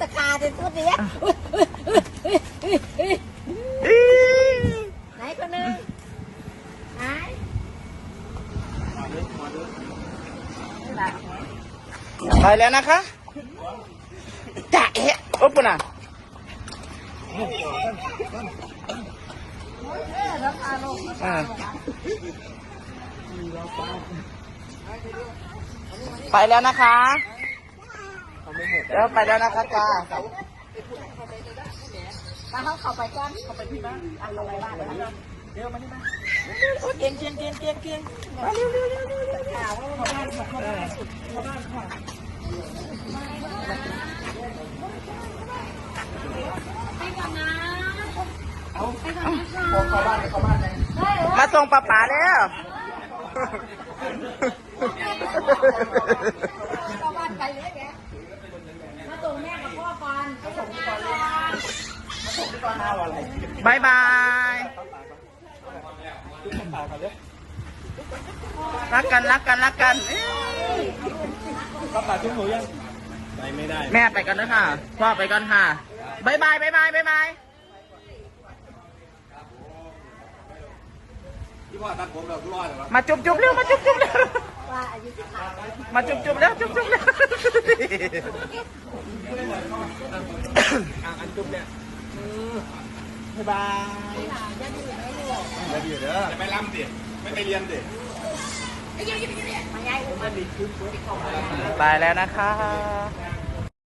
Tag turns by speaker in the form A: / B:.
A: ตะคาเป็นตัวเนี้ยไหนคนหนึ่งไหน
B: ไปแล้วนะคะจ่าเอ๊ะโอ้ปุ่นะไปแล้วนะคะ แล้วไปแล้วนะคะจ้า
A: มาเขาเข้าไปก่อนเข้าไปที่บ้านเอาลงไปบ้านแล้ว
B: เดี๋ยวมานี่มาโอ้ยเก่งเก่งเก่งเก่งเก่งมาเร็วเร็วเร็วเร็วเร็ว
A: ข่าวว่าเขาบ้านเขาบ้านเขาบ้านค่ะไปก่อนนะไปก่อนนะคะ
B: เข้าบ้านเข้าบ้านเลยมาส่งป้าป๋าแล้ว
A: เข้าบ้านไปเลยแกมาส่งแม่กับพ่อก่อนไปส่งแม่ก่อน
B: บายบายรักกันรักกันรักกันเอ้ย
C: ป้าป่าทิ้งหนูยังไปไม่ได้
B: แม่ไปกันนะค่ะพ่อไปกันค่ะบายบายบายบายบายบาย
C: มาทุกรอดเหรอ
B: มาจุบจุบเร็วมาจุบจุบเร็ว
A: ว่อายุสิบห้า
B: มาจุบจุบเร็วจุบจุบเร็ว
C: อันจุ๊บเนี่ย
B: บายบาย
C: จะดีเด้อจะไปรำดิไม่ไปเรียนดิ
A: มาย้ายอุ้มมา
B: ไปแล้วนะคะ